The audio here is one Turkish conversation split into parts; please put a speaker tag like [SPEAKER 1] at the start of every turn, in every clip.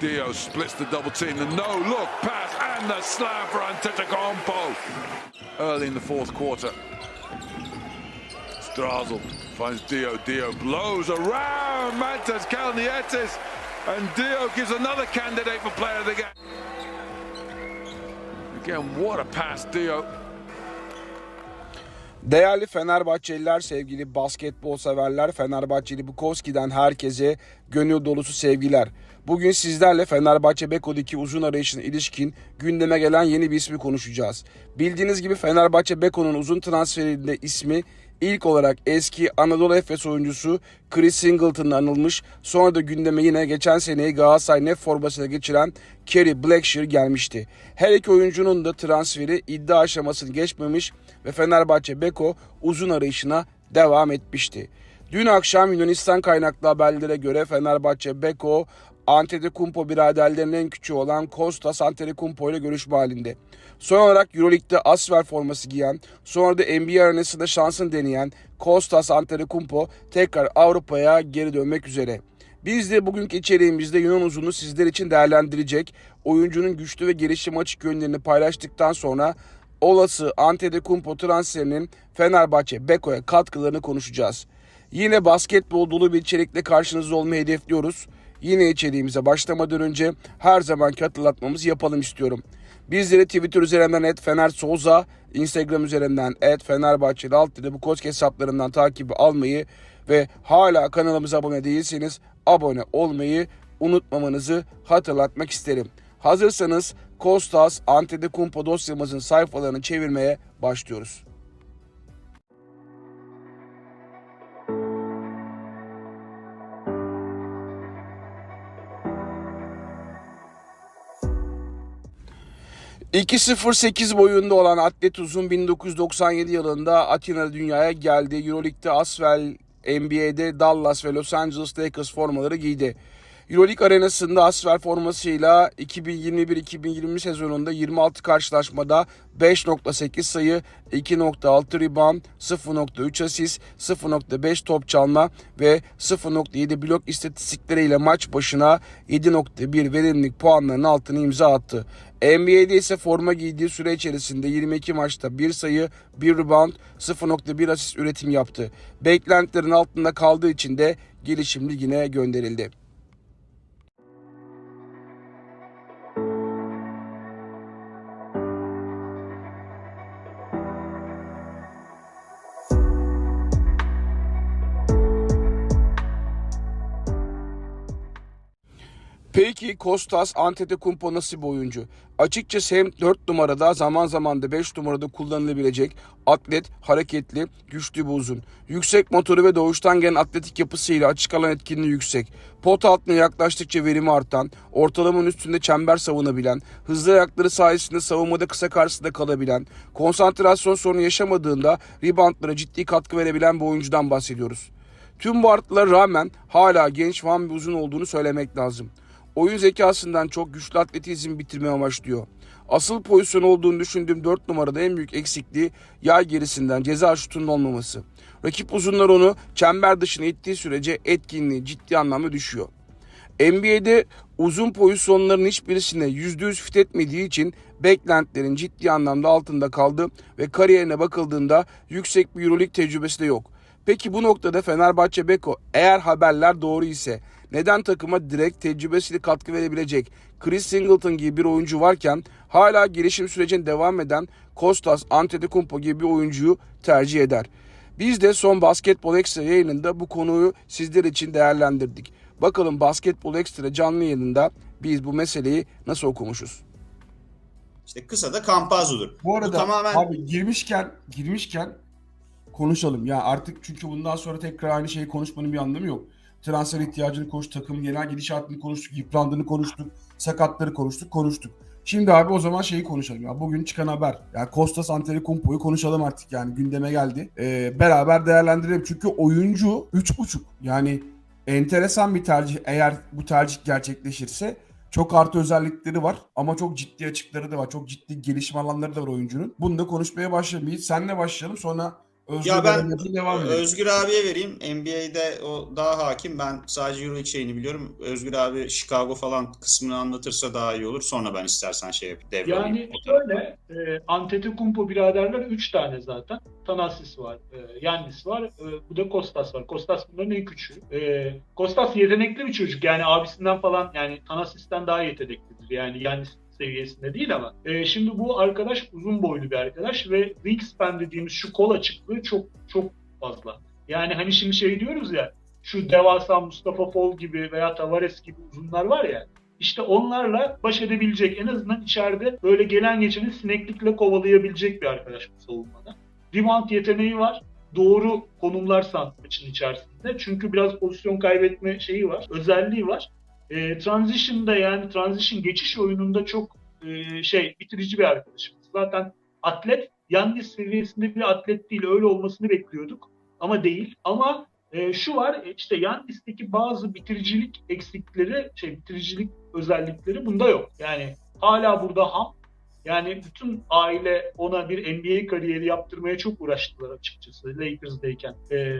[SPEAKER 1] Dio splits the double team. The no look pass and the slam for Antetokounmpo early in the fourth quarter. Strazel finds Dio. Dio blows around Mantas Kalnietis. And Dio gives another candidate for player of the game. Again, what a pass, Dio.
[SPEAKER 2] Değerli Fenerbahçeliler, sevgili basketbol severler, Fenerbahçeli Bukowski'den herkese gönül dolusu sevgiler. Bugün sizlerle Fenerbahçe Beko'daki uzun arayışına ilişkin gündeme gelen yeni bir ismi konuşacağız. Bildiğiniz gibi Fenerbahçe Beko'nun uzun transferinde ismi ilk olarak eski Anadolu Efes oyuncusu Chris Singleton'la anılmış. Sonra da gündeme yine geçen seneyi Galatasaray Nef formasıyla geçiren Kerry Blackshear gelmişti. Her iki oyuncunun da transferi iddia aşamasını geçmemiş ve Fenerbahçe Beko uzun arayışına devam etmişti. Dün akşam Yunanistan kaynaklı haberlere göre Fenerbahçe Beko Antetokounmpo biraderlerinin en küçüğü olan Kostas Antetokounmpo ile görüşme halinde. Son olarak Euroleague'de Asfer forması giyen, sonra da NBA arenasında şansını deneyen Kostas Antetokounmpo tekrar Avrupa'ya geri dönmek üzere. Biz de bugünkü içeriğimizde Yunan uzunu sizler için değerlendirecek, oyuncunun güçlü ve gelişim açık yönlerini paylaştıktan sonra olası Antetokounmpo transferinin Fenerbahçe Beko'ya katkılarını konuşacağız. Yine basketbol dolu bir içerikle karşınızda olmayı hedefliyoruz. Yine içeriğimize başlamadan önce her zamanki hatırlatmamızı yapalım istiyorum. Bizleri Twitter üzerinden et Fener Soza, Instagram üzerinden et Fenerbahçeli alt bu koç hesaplarından takibi almayı ve hala kanalımıza abone değilseniz abone olmayı unutmamanızı hatırlatmak isterim. Hazırsanız Kostas Antetokounmpo dosyamızın sayfalarını çevirmeye başlıyoruz. ...2.08 boyunda olan atlet uzun 1997 yılında Atina'da dünyaya geldi. Euroleague'de Asvel, NBA'de Dallas ve Los Angeles Lakers formaları giydi. Euroleague arenasında Asvel formasıyla 2021-2020 sezonunda 26 karşılaşmada 5.8 sayı, 2.6 rebound, 0.3 asist, 0.5 top çalma ve 0.7 blok istatistikleriyle maç başına 7.1 verimlilik puanlarının altını imza attı. NBA'de ise forma giydiği süre içerisinde 22 maçta 1 sayı, 1 rebound, 0.1 asist üretim yaptı. Beklentilerin altında kaldığı için de gelişim ligine gönderildi. Peki Kostas Antetokounmpo nasıl bir oyuncu? Açıkçası hem 4 numarada zaman zaman da 5 numarada kullanılabilecek atlet, hareketli, güçlü bir uzun. Yüksek motoru ve doğuştan gelen atletik yapısıyla açık alan etkinliği yüksek. Pot altına yaklaştıkça verimi artan, ortalamanın üstünde çember savunabilen, hızlı ayakları sayesinde savunmada kısa karşısında kalabilen, konsantrasyon sorunu yaşamadığında reboundlara ciddi katkı verebilen bir oyuncudan bahsediyoruz. Tüm bu artılara rağmen hala genç van bir uzun olduğunu söylemek lazım. Oyun zekasından çok güçlü atletizm bitirmeye amaçlıyor. Asıl pozisyon olduğunu düşündüğüm 4 numarada en büyük eksikliği yay gerisinden ceza şutunun olmaması. Rakip uzunlar onu çember dışına ittiği sürece etkinliği ciddi anlamda düşüyor. NBA'de uzun pozisyonların hiçbirisine %100 fit etmediği için beklentilerin ciddi anlamda altında kaldı ve kariyerine bakıldığında yüksek bir Euroleague tecrübesi de yok. Peki bu noktada Fenerbahçe Beko eğer haberler doğru ise neden takıma direkt tecrübesiyle katkı verebilecek Chris Singleton gibi bir oyuncu varken hala gelişim sürecine devam eden Kostas Antetokounmpo gibi bir oyuncuyu tercih eder? Biz de son Basketbol Ekstra yayınında bu konuyu sizler için değerlendirdik. Bakalım Basketbol Ekstra canlı yayınında biz bu meseleyi nasıl okumuşuz?
[SPEAKER 3] İşte kısa da Campazzo'dur.
[SPEAKER 4] Bu arada
[SPEAKER 3] tamamen
[SPEAKER 4] abi girmişken girmişken konuşalım. Ya artık çünkü bundan sonra tekrar aynı şeyi konuşmanın bir anlamı yok. Transfer ihtiyacını konuştuk, takımın genel gidişatını konuştuk, yıprandığını konuştuk, sakatları konuştuk, konuştuk. Şimdi abi o zaman şeyi konuşalım ya. Bugün çıkan haber. Yani Kostas Antetokounmpo'yu konuşalım artık yani gündeme geldi. Ee, beraber değerlendirelim. Çünkü oyuncu 3.5. Yani enteresan bir tercih eğer bu tercih gerçekleşirse. Çok artı özellikleri var ama çok ciddi açıkları da var. Çok ciddi gelişim alanları da var oyuncunun. Bunu da konuşmaya. Yiğit senle başlayalım sonra
[SPEAKER 2] Özgür
[SPEAKER 3] Ya ben
[SPEAKER 2] devam edelim.
[SPEAKER 3] Özgür abiye vereyim. NBA'de o daha hakim. Ben sadece EuroLeague şeyini biliyorum. Özgür abi Chicago falan kısmını anlatırsa daha iyi olur. Sonra ben istersen şey yapayım. Devralayım.
[SPEAKER 5] Yani şöyle, e, Antetokounmpo biraderler 3 tane zaten. Thanasis var, e, Yannis var, e, bu da Kostas var. Kostas bunların en küçüğü. E, Kostas yetenekli bir çocuk. Yani abisinden falan, yani Thanasis'ten daha yeteneklidir. Yani Yannis seviyesinde değil ama. E, şimdi bu arkadaş uzun boylu bir arkadaş ve wingspan dediğimiz şu kol açıklığı çok çok fazla. Yani hani şimdi şey diyoruz ya, şu devasa Mustafa Fol gibi veya Tavares gibi uzunlar var ya, işte onlarla baş edebilecek en azından içeride böyle gelen geçeni sineklikle kovalayabilecek bir arkadaş bu savunmada. Rebound yeteneği var. Doğru konumlarsan maçın içerisinde. Çünkü biraz pozisyon kaybetme şeyi var. Özelliği var. E, transition'da yani transition geçiş oyununda çok e, şey bitirici bir arkadaşımız. Zaten atlet Yannis seviyesinde bir atlet değil. Öyle olmasını bekliyorduk. Ama değil. Ama e, şu var e, işte Yannis'teki bazı bitiricilik eksikleri, şey bitiricilik özellikleri bunda yok. Yani hala burada ham. Yani bütün aile ona bir NBA kariyeri yaptırmaya çok uğraştılar açıkçası Lakers'dayken. Ee,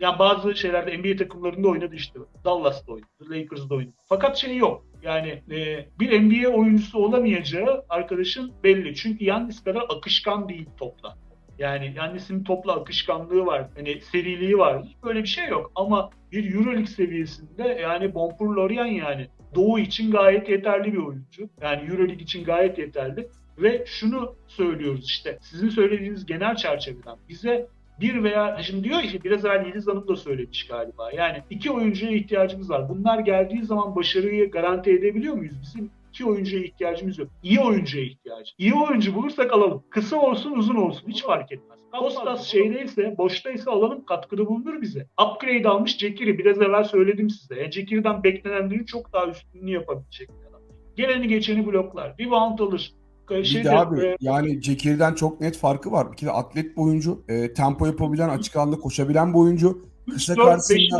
[SPEAKER 5] yani bazı şeylerde NBA takımlarında oynadı işte. Dallas'ta oynadı, Lakers'da oynadı. Fakat şey yok. Yani e, bir NBA oyuncusu olamayacağı arkadaşın belli. Çünkü Yannis kadar akışkan değil topla. Yani Yannis'in topla akışkanlığı var. Hani seriliği var. Böyle bir şey yok. Ama bir Euroleague seviyesinde yani Bonpur Lorient yani Doğu için gayet yeterli bir oyuncu. Yani Euroleague için gayet yeterli. Ve şunu söylüyoruz işte sizin söylediğiniz genel çerçeveden bize bir veya şimdi diyor ki biraz evvel Yeliz Hanım da söylemiş galiba. Yani iki oyuncuya ihtiyacımız var. Bunlar geldiği zaman başarıyı garanti edebiliyor muyuz? Bizim iki oyuncuya ihtiyacımız yok. İyi oyuncuya ihtiyaç. İyi oyuncu bulursak alalım. Kısa olsun uzun olsun hiç fark etmez. Kostas şeydeyse, boştaysa alalım katkıda bulunur bize. Upgrade almış Cekiri. Biraz evvel söyledim size. Yani Cekiri'den beklenenlerin çok daha üstünlüğünü yapabilecek bir adam. Geleni geçeni bloklar. Rebound alır.
[SPEAKER 2] Bir
[SPEAKER 5] Şeyde,
[SPEAKER 2] de abi
[SPEAKER 5] e,
[SPEAKER 2] yani Cekir'den çok net farkı var. Bir kere atlet bir oyuncu. e, tempo yapabilen, açık alanda koşabilen bir oyuncu. Kısa
[SPEAKER 5] 4-5'in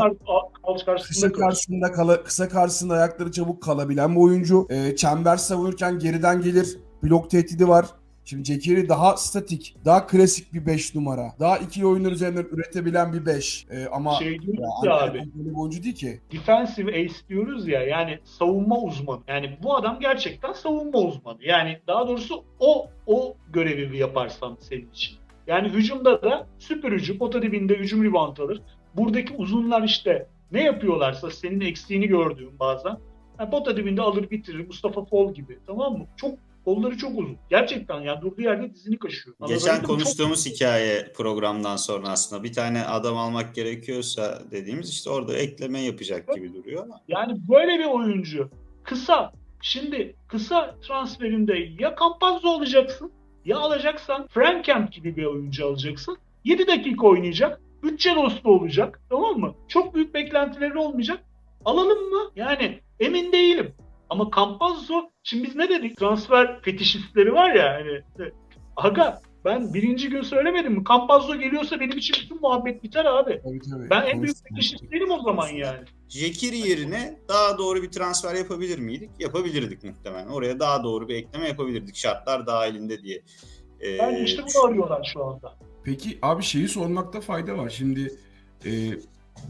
[SPEAKER 2] karşısında
[SPEAKER 5] karşısında
[SPEAKER 2] kısa karşısında kala, kısa karşısında ayakları çabuk kalabilen bir oyuncu. E, çember savunurken geriden gelir. Blok tehdidi var. Şimdi Cekiri daha statik, daha klasik bir 5 numara. Daha ikili oyunlar üzerinden üretebilen bir 5. E, ama
[SPEAKER 5] Şey diyoruz
[SPEAKER 2] ya,
[SPEAKER 5] abi.
[SPEAKER 2] oyuncu değil ki.
[SPEAKER 5] defensive ace diyoruz ya yani savunma uzmanı. Yani bu adam gerçekten savunma uzmanı. Yani daha doğrusu o o görevi yaparsam senin için. Yani hücumda da süper hücum, pota dibinde hücum rebound alır. Buradaki uzunlar işte ne yapıyorlarsa senin eksiğini gördüğüm bazen. Yani pota dibinde alır bitirir Mustafa Fol gibi tamam mı? Çok kolları çok uzun. Gerçekten yani durduğu yerde dizini kaşıyor.
[SPEAKER 3] Geçen
[SPEAKER 5] Anlatabildim mi? Çok-
[SPEAKER 3] konuştuğumuz hikaye programdan sonra aslında bir tane adam almak gerekiyorsa dediğimiz işte orada ekleme yapacak gibi duruyor ama
[SPEAKER 5] Yani böyle bir oyuncu kısa. Şimdi kısa transferinde ya Campazzo alacaksın ya alacaksan Frank Kemp gibi bir oyuncu alacaksın. 7 dakika oynayacak. Bütçe dostu olacak. Tamam mı? Çok büyük beklentileri olmayacak. Alalım mı? Yani emin değilim. Ama Campazzo şimdi biz ne dedik? Transfer fetişistleri var ya hani e, aga ben birinci gün söylemedim mi? Campazzo geliyorsa benim için bütün muhabbet biter abi.
[SPEAKER 2] Tabii, tabii.
[SPEAKER 5] Ben en büyük fetişist o zaman yani.
[SPEAKER 3] Jekiri yerine daha doğru bir transfer yapabilir miydik? Yapabilirdik muhtemelen. Oraya daha doğru bir ekleme yapabilirdik. Şartlar dahilinde diye. Ee,
[SPEAKER 5] Bence işte bunu arıyorlar şu anda.
[SPEAKER 2] Peki abi şeyi sormakta fayda var. Şimdi e,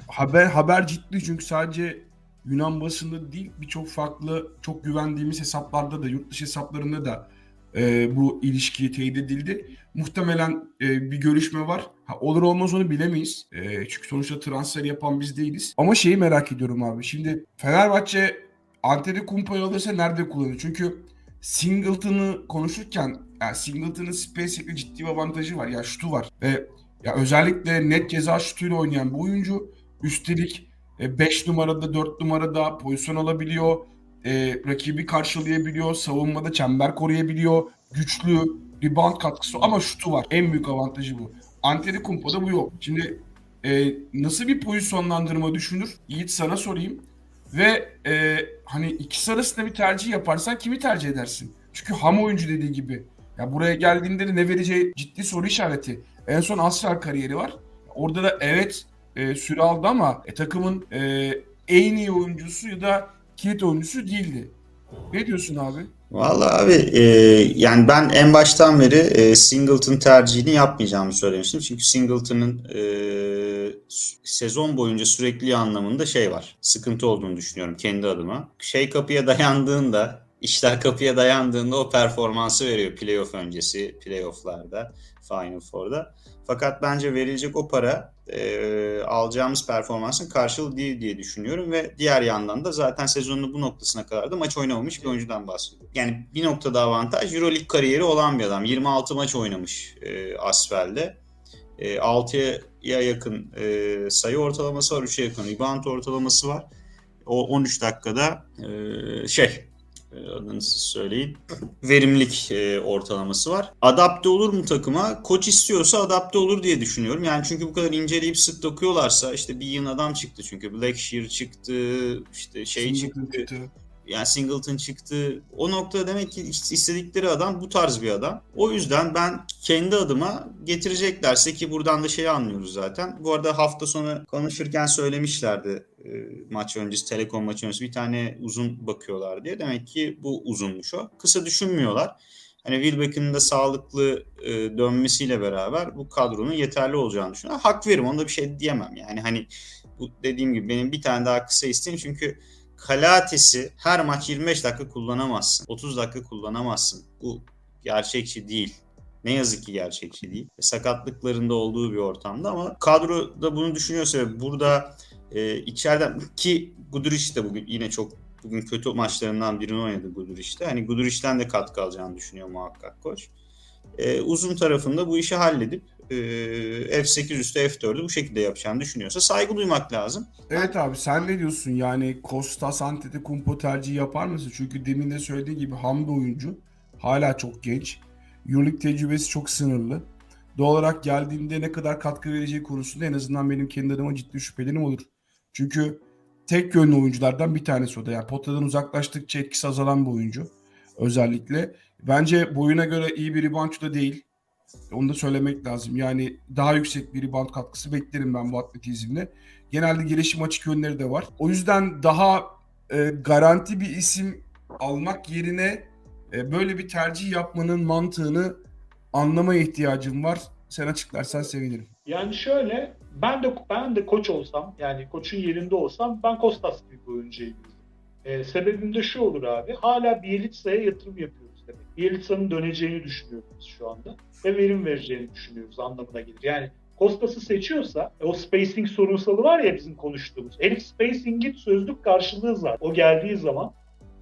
[SPEAKER 2] haber haber ciddi çünkü sadece Yunan basında değil birçok farklı çok güvendiğimiz hesaplarda da yurt dışı hesaplarında da e, bu ilişki teyit edildi. Muhtemelen e, bir görüşme var. Ha, olur olmaz onu bilemeyiz. E, çünkü sonuçta transfer yapan biz değiliz. Ama şeyi merak ediyorum abi. Şimdi Fenerbahçe Antetokounmpo'yu alırsa nerede kullanır? Çünkü Singleton'ı konuşurken yani Singleton'ın SpaceX'le ciddi bir avantajı var. Ya şutu var. Ve ya özellikle net ceza şutuyla oynayan bir oyuncu. Üstelik 5 numarada 4 numarada pozisyon alabiliyor. E, rakibi karşılayabiliyor. Savunmada çember koruyabiliyor. Güçlü. Rebound katkısı ama şutu var. En büyük avantajı bu. Antetokounmpo'da bu yok. Şimdi e, nasıl bir pozisyonlandırma düşünür? Yiğit sana sorayım. Ve e, hani ikisi arasında bir tercih yaparsan kimi tercih edersin? Çünkü ham oyuncu dediği gibi. Ya buraya geldiğinde de ne vereceği ciddi soru işareti. En son Asrar kariyeri var. Orada da evet e, süre aldı ama e, takımın e, en iyi oyuncusu ya da kilit oyuncusu değildi.
[SPEAKER 4] Ne diyorsun abi?
[SPEAKER 3] Vallahi abi e, yani ben en baştan beri e, Singleton tercihini yapmayacağımı söylemiştim. Çünkü Singleton'ın e, sezon boyunca sürekli anlamında şey var. Sıkıntı olduğunu düşünüyorum kendi adıma. Şey kapıya dayandığında, işler kapıya dayandığında o performansı veriyor playoff öncesi, playofflarda, Final Four'da. Fakat bence verilecek o para e, alacağımız performansın karşılığı değil diye düşünüyorum ve diğer yandan da zaten sezonun bu noktasına kadar da maç oynamamış bir oyuncudan bahsediyorum. Yani bir noktada avantaj Euroleague kariyeri olan bir adam. 26 maç oynamış e, Asfel'de. E, 6'ya yakın e, sayı ortalaması var, 3'e yakın rebound ortalaması var. O 13 dakikada e, şey adını siz söyleyin. Verimlilik e, ortalaması var. Adapte olur mu takıma? Koç istiyorsa adapte olur diye düşünüyorum. Yani çünkü bu kadar inceleyip sık dokuyorlarsa işte bir yığın adam çıktı çünkü. Blackshear çıktı, işte şey
[SPEAKER 4] Singleton
[SPEAKER 3] çıktı. Yani Singleton çıktı. O noktada demek ki istedikleri adam bu tarz bir adam. O yüzden ben kendi adıma getireceklerse ki buradan da şeyi anlıyoruz zaten. Bu arada hafta sonu konuşurken söylemişlerdi maç öncesi, Telekom maçı öncesi bir tane uzun bakıyorlar diye. Demek ki bu uzunmuş o. Kısa düşünmüyorlar. Hani Wilbeck'in de sağlıklı e, dönmesiyle beraber bu kadronun yeterli olacağını düşünüyorum. Hak veririm onda bir şey diyemem yani. Hani bu dediğim gibi benim bir tane daha kısa isteğim çünkü Kalates'i her maç 25 dakika kullanamazsın. 30 dakika kullanamazsın. Bu gerçekçi değil. Ne yazık ki gerçekçi değil. Sakatlıklarında olduğu bir ortamda ama kadro da bunu düşünüyorsa burada e, içeriden ki Guduric de bugün yine çok bugün kötü maçlarından birini oynadı Guduric'te. Hani Guduric'ten de katkı alacağını düşünüyor muhakkak koç. E, uzun tarafında bu işi halledip e, F8 üstü F4'ü bu şekilde yapacağını düşünüyorsa saygı duymak lazım.
[SPEAKER 4] Evet abi sen ne diyorsun? Yani Kostas Antetokounmpo tercihi yapar mısın? Çünkü demin de söylediği gibi ham bir oyuncu. Hala çok genç. Euroleague tecrübesi çok sınırlı. Doğal olarak geldiğinde ne kadar katkı vereceği konusunda en azından benim kendi adıma ciddi şüphelerim olur. Çünkü tek yönlü oyunculardan bir tanesi o da. Yani potadan uzaklaştıkça etkisi azalan bir oyuncu. Özellikle. Bence boyuna göre iyi bir reboundçu da değil. Onu da söylemek lazım. Yani daha yüksek bir rebound katkısı beklerim ben bu atletizmle. Genelde gelişim açık yönleri de var. O yüzden daha e, garanti bir isim almak yerine e, böyle bir tercih yapmanın mantığını anlamaya ihtiyacım var. Sen açıklarsan sevinirim.
[SPEAKER 5] Yani şöyle ben de ben de koç olsam yani koçun yerinde olsam ben Kostas gibi bir oyuncuyu bilirim. Ee, sebebim de şu olur abi. Hala Bielitsa'ya yatırım yapıyoruz demek. Bielitsa'nın döneceğini düşünüyoruz şu anda. Ve verim vereceğini düşünüyoruz anlamına gelir. Yani Kostas'ı seçiyorsa e, o spacing sorunsalı var ya bizim konuştuğumuz. Herif spacing'in sözlük karşılığı zaten. O geldiği zaman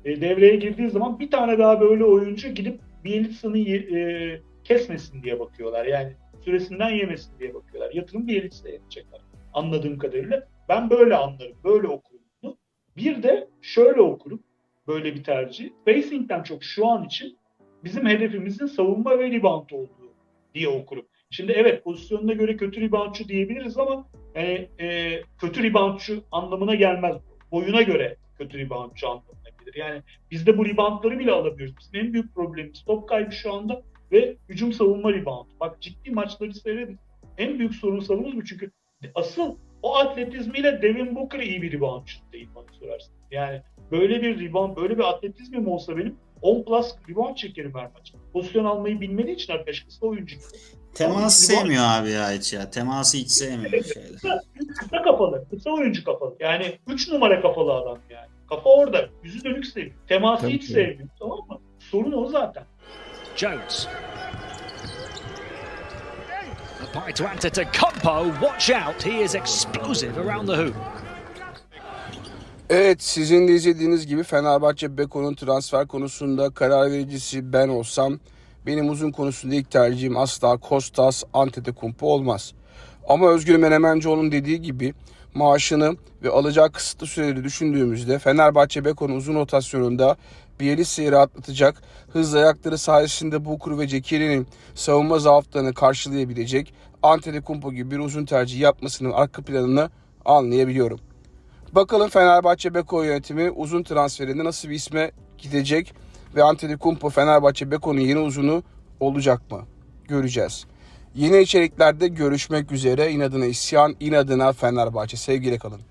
[SPEAKER 5] e, devreye girdiği zaman bir tane daha böyle oyuncu gidip Bielitsa'nın e, kesmesin diye bakıyorlar. Yani süresinden yemesin diye bakıyorlar. Yatırım bir elitse yapacaklar. Anladığım kadarıyla. Ben böyle anlarım, böyle okurum bunu. Bir de şöyle okurum, böyle bir tercih. Spacing'den çok şu an için bizim hedefimizin savunma ve rebound olduğu diye okurum. Şimdi evet pozisyonuna göre kötü reboundçu diyebiliriz ama yani, e, kötü reboundçu anlamına gelmez. Boyuna göre kötü reboundçu anlamına gelir. Yani biz de bu reboundları bile alamıyoruz. Bizim en büyük problemimiz top kaybı şu anda ve hücum savunma rebound. Bak ciddi maçları seyredin. En büyük sorunsalımız bu çünkü asıl o atletizmiyle Devin Booker iyi bir reboundçı değil bana sorarsın. Yani böyle bir rebound, böyle bir atletizmim olsa benim 10 plus rebound çekerim her maç. Pozisyon almayı bilmediği için arkadaş kısa oyuncu.
[SPEAKER 3] Temas sevmiyor abi ya hiç ya. Teması hiç sevmiyor şeyde.
[SPEAKER 5] Kısa kafalı, kısa oyuncu kafalı. Yani 3 numara kafalı adam yani. Kafa orada, yüzü dönük seviyor. Teması
[SPEAKER 4] Tabii
[SPEAKER 5] hiç
[SPEAKER 4] ki.
[SPEAKER 5] sevmiyor tamam mı? Sorun o zaten.
[SPEAKER 6] Jones. Applied to Antetokounmpo. Watch out, he is explosive around the hoop.
[SPEAKER 2] Evet sizin de izlediğiniz gibi Fenerbahçe Beko'nun transfer konusunda karar vericisi ben olsam benim uzun konusunda ilk tercihim asla Kostas Antetokounmpo olmaz. Ama Özgür Menemencioğlu'nun dediği gibi maaşını ve alacağı kısıtlı süreleri düşündüğümüzde Fenerbahçe Beko'nun uzun rotasyonunda Bielitsa'yı rahatlatacak, hızlı ayakları sayesinde Booker ve Cekiri'nin savunma zaaflarını karşılayabilecek Antetokounmpo gibi bir uzun tercih yapmasının arka planını anlayabiliyorum. Bakalım Fenerbahçe Beko yönetimi uzun transferinde nasıl bir isme gidecek ve Antetokounmpo Fenerbahçe Beko'nun yeni uzunu olacak mı? Göreceğiz. Yeni içeriklerde görüşmek üzere. İnadına isyan, inadına Fenerbahçe. Sevgiyle kalın.